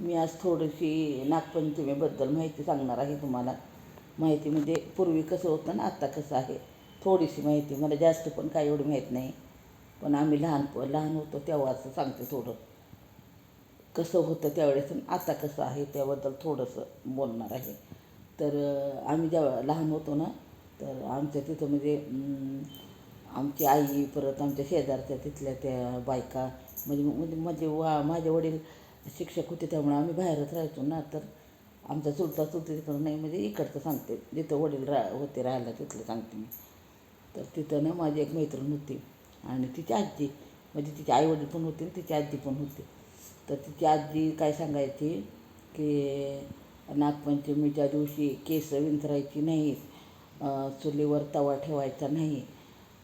मी आज थोडीशी नागपंचमीबद्दल माहिती सांगणार आहे तुम्हाला. माहिती म्हणजे पूर्वी कसं होतं ना आत्ता कसं आहे? थोडीशी माहिती मला जास्त पण काही एवढी माहीत नाही. पण आम्ही लहान लहान होतो तेव्हाचं सांगते थोडं. कसं होतं त्यावेळेस आणि आता कसं आहे त्याबद्दल थोडंसं बोलणार आहे. तर आम्ही जेव्हा लहान होतो ना तर आमच्या तिथं म्हणजे आमची आई परत आमच्या शेजारच्या तिथल्या त्या बायका म्हणजे म्हणजे माझे वा माझे वडील शिक्षक होते त्यामुळे आम्ही बाहेरच राहायचो ना तर आमचा चुलता चुलती तिकडं नाही म्हणजे इकडचं सांगते. जिथं वडील रा होते राहायला तिथलं सांगते मी. तर तिथं ना माझी एक मैत्रीण होती आणि तिची आजी म्हणजे तिचे आईवडील पण होते आणि तिची आजी पण होती. तर तिची आजी काय सांगायची की नागपंचमीच्या दिवशी केस विंचरायची नाही चुलीवर तवा ठेवायचा नाही.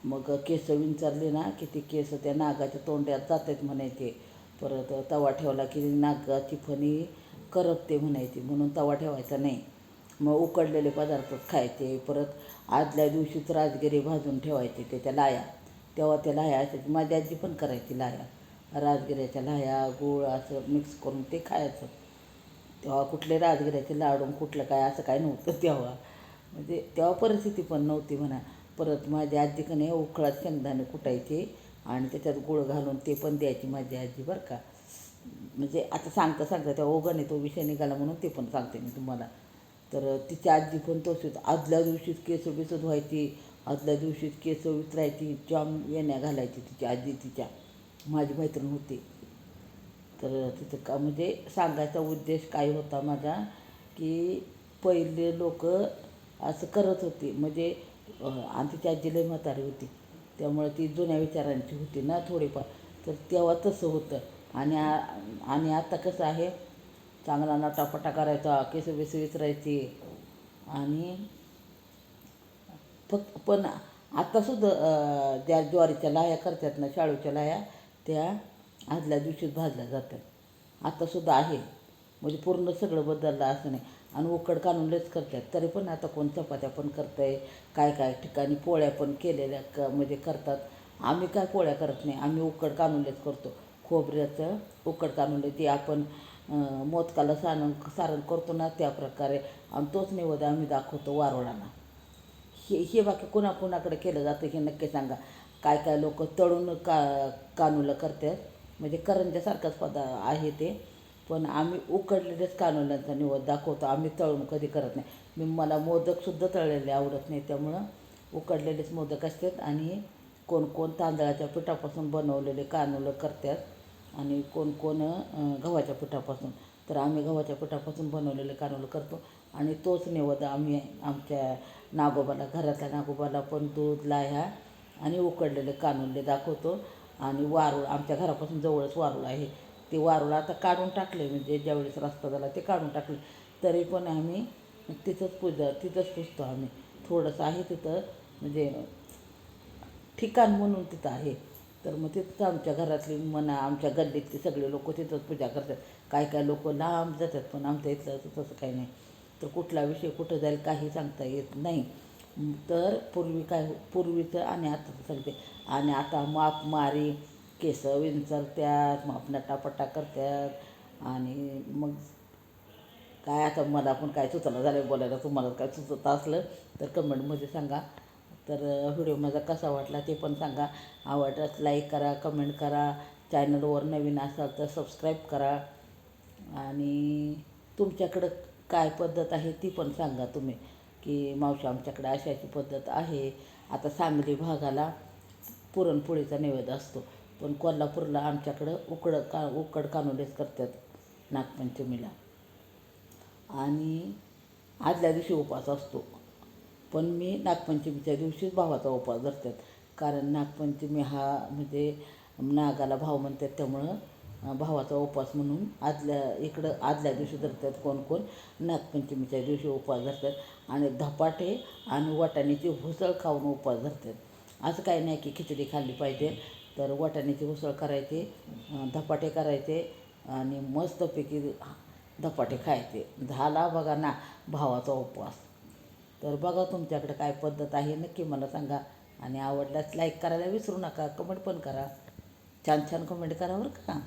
मग केस विंचरले ना की ते केस त्या नागाच्या तोंड्यात जातात म्हणायचे. परत तवा ठेवला की नागाची फणी करपते म्हणायची म्हणून तवा ठेवायचा नाही. मग उकडलेले पदार्थ खायचे परत आदल्या दिवशीच राजगिरी भाजून ठेवायचे त्याच्या लाया. तेव्हा त्या लाया असायची माझी आजी पण करायची लाया. राजगिऱ्याच्या लाया गूळ असं मिक्स करून ते खायचं. तेव्हा कुठले राजगिऱ्याचे लाडू कुठलं काय असं काय नव्हतं तेव्हा. म्हणजे तेव्हा परिस्थिती पण नव्हती म्हणा. परत माझी आजी का उकळात शेंगदाणे कुटायचे. आणि त्याच्यात गुळ घालून ते पण द्यायची माझी आजी बरं का. म्हणजे आता सांगता सांगता त्या ओघाने तो विषय निघाला म्हणून ते पण सांगते मी तुम्हाला. तर तिची आजी पण तशीच. आदल्या दिवशीच केस बिस धुवायची आदल्या दिवशीच केस विचरायची जाम येण्या घालायची तिची आजी तिच्या. माझी मैत्रीण होती. तर तिथं का म्हणजे सांगायचा उद्देश काय होता माझा की पहिले लोक असं करत होते. म्हणजे आणि तिची आजी लय म्हातारी होती. त्यामुळे ती जुन्या विचारांची होती ना थोडीफार. तर तेव्हा तसं होतं. आणि आ- आणि आता कसं आहे चांगला नटापटा करायचा केस बिस विचरायची आणि फक्त पण आत्तासुद्धा ज्या ज्वारीच्या लाह्या करतात ना शाळूच्या लाह्या त्या आदल्या दिवशीच भाजल्या जातात. आत्तासुद्धा आहे. म्हणजे पूर्ण सगळं बदललं असं नाही. आणि उकड काढूनच करतात. तरी पण आता कोण चपात्या पण करत आहे काय काय ठिकाणी पोळ्या पण केलेल्या क म्हणजे करतात. आम्ही काय पोळ्या करत नाही आम्ही उकड काढूनच करतो. खोबऱ्याचं उकड काढून ते आपण मोदकाला सारण सारण करतो ना त्या प्रकारे. आणि तोच निवेद आम्ही दाखवतो वारोळांना. हे हे बाकी कुणाकुणाकडे केलं जातं हे नक्की सांगा. काय काय लोक तळून का कानूला करतात? म्हणजे करंजासारखाच पदा आहे ते. पण आम्ही उकडलेलेच कानोल्यांचा निवड दाखवतो. आम्ही तळून कधी करत नाही. मी मला मोदकसुद्धा तळलेले आवडत नाही त्यामुळं उकडलेलेच मोदक असतात आणि कोण कोण तांदळाच्या पिठापासून बनवलेले कानोलं करतात आणि कोण कोण गव्हाच्या पिठापासून. तर आम्ही गव्हाच्या पिठापासून बनवलेले कानोलं करतो आणि तोच निवद आम्ही आमच्या नागोबाला घरातल्या नागोबाला पण दूध लाह्या आणि उकडलेले कानोले दाखवतो. आणि वारूळ आमच्या घरापासून जवळच वारूळ आहे. ते वारूळ आता काढून टाकले म्हणजे ज्यावेळेस रस्ता झाला ते काढून टाकले. तरी पण आम्ही तिथंच पूजा तिथंच पुजतो आम्ही. थोडंसं आहे तिथं म्हणजे ठिकाण म्हणून तिथं आहे. तर मग तिथं आमच्या घरातली म्हणा आमच्या गल्लीतली सगळे लोक तिथंच पूजा करतात. काय काय लोक लांब जातात पण आमच्या इथलं तसं काही नाही. तर कुठला विषय कुठं जाईल काही सांगता येत नाही. तर पूर्वी काय पूर्वीचं आणि आता सांगते. आणि आता माप मारी केस विंचरत्यात मग नटापटा करतात आणि मग काय आता मला पण काय सुचलं झालं बोलायला तुम्हाला काय सुचत असलं तर कमेंटमध्ये सांगा. तर व्हिडिओ माझा कसा वाटला ते पण सांगा. आवडल्यास लाईक करा कमेंट करा. चॅनलवर नवीन असाल तर सबस्क्राईब करा. आणि तुमच्याकडं काय पद्धत आहे ती पण सांगा तुम्ही की मावशी आमच्याकडे अशी अशी पद्धत आहे. आता सांगली भागाला पुरणपोळीचा नैवेद्य असतो. पण कोल्हापूरला आमच्याकडं उकड का उकड कानोलेच करतात नागपंचमीला. आणि आदल्या दिवशी उपवास असतो. पण मी नागपंचमीच्या दिवशीच भावाचा उपवास धरतात. कारण नागपंचमी हा म्हणजे नागाला भाव म्हणतात. त्यामुळं भावाचा उपवास म्हणून आदल्या इकडं आदल्या दिवशी धरतात कोण कोण? नागपंचमीच्या दिवशी उपवास धरतात. आणि धपाटे आणि वाटाण्याची हुसळ खाऊन उपवास धरतात. असं काही नाही की खिचडी खाल्ली पाहिजे. तर वाटाण्याची उसळ करायची धपाटे करायचे आणि मस्तपैकी धपाटे खायचे. झाला बघा ना भावाचा उपवास. तर बघा तुमच्याकडे काय पद्धत आहे नक्की मला सांगा. आणि आवडल्यास लाईक करायला विसरू नका कमेंट पण करा. छान छान कमेंट करा बरं का.